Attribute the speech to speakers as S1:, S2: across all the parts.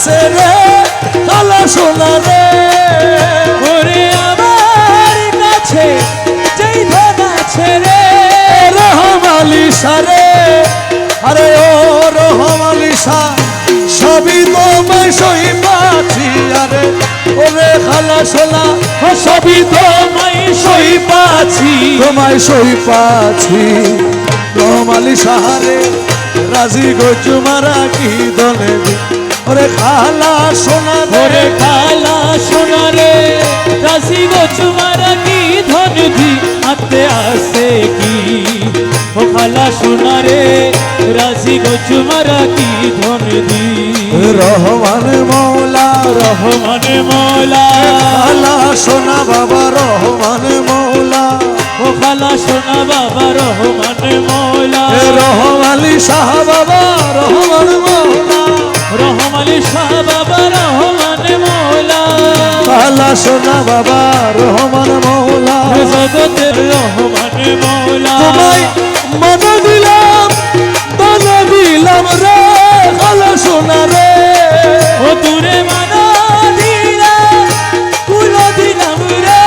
S1: আছে রে কালা সোনা রে।
S2: ওরে আমার কাছে, যেই ধন আছে রে।
S1: রহমালি সারে আরে ও রহমালি সা সবই তোমায় সই পাচ্ছি আরে ওরে খালা সোনা,
S2: সবই তোমায় সই পাচ্ছি
S1: তোমায় সই পাচ্ছি রহমালি সাহারে রাজি গজু মারা কি দলে খালা সোনা
S2: ওরে
S1: রে
S2: কালা সোনা রে। রাশি গো চুমারা কি ধন দি? হাতে আসে কি? ও খালা সোনা রে রাশি গো চুমারা কি ধন
S1: রহমান মৌলা।
S2: রহমান মৌলা।
S1: খালা সোনা বাবা রহমান মৌলা।
S2: ও খালা সোনা বাবা রহমান মৌলা।
S1: রহমালি শাহ সোনা বাবা রহমান মৌলা।
S2: জগতের রহমান মৌলা।
S1: তোমায় মন দিলাম মন দিলাম রে খালা সোনা রে।
S2: ও দূরে মানা দিলাম কুলো দিলাম রে।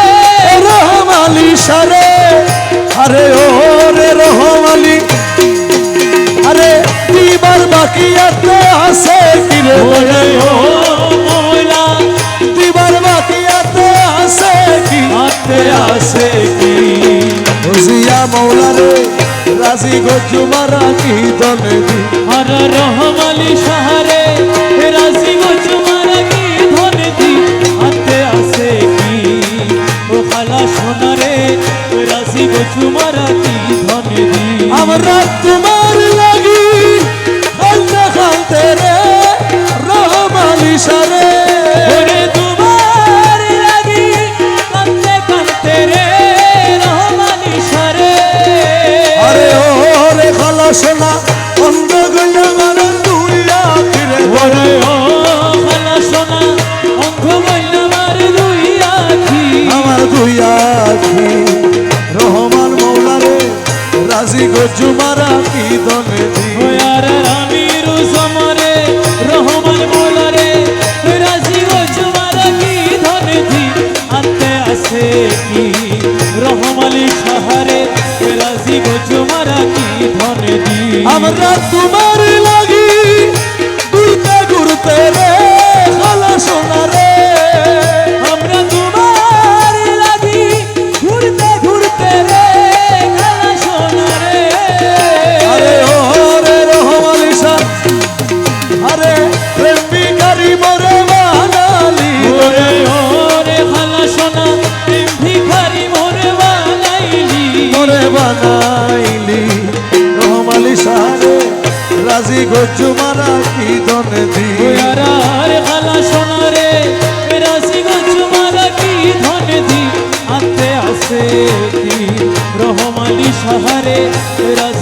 S1: রহমালি সারে আরে ও রে রহমালি আরে দিবার বাকি আছে আছে কি রে
S2: ও
S1: বুঝিয়া মৌলা রে রাজি গজু মারা কি দলে
S2: আর রহমালি সাহারে রাজি গো মারা কি ধন দি? হাতে আসে কি? ও খালা সোনারে রাজি গো মারা কি ধন দি?
S1: আমরা তোমার রাজি গজু মারা কি দলে দি
S2: ওয়ার রামির সমরে রহমান মোলারে রাজি ও জুমারা কি ধন দি আনতে আসে কি রহমালি সাহারে রাজি ও জুমারা কি ধন দি
S1: আমরা তোমার লাগি ঘুরতে ঘুরতে রে। মরে
S2: বানাইলি।
S1: রহমালি সারে রাজি গজ্জু মারা কি ধনে দি
S2: আরে খালা সোনারে, রাজি মারা কি ধনে দি আতে আসে কি রহমালি সাহারে রাশি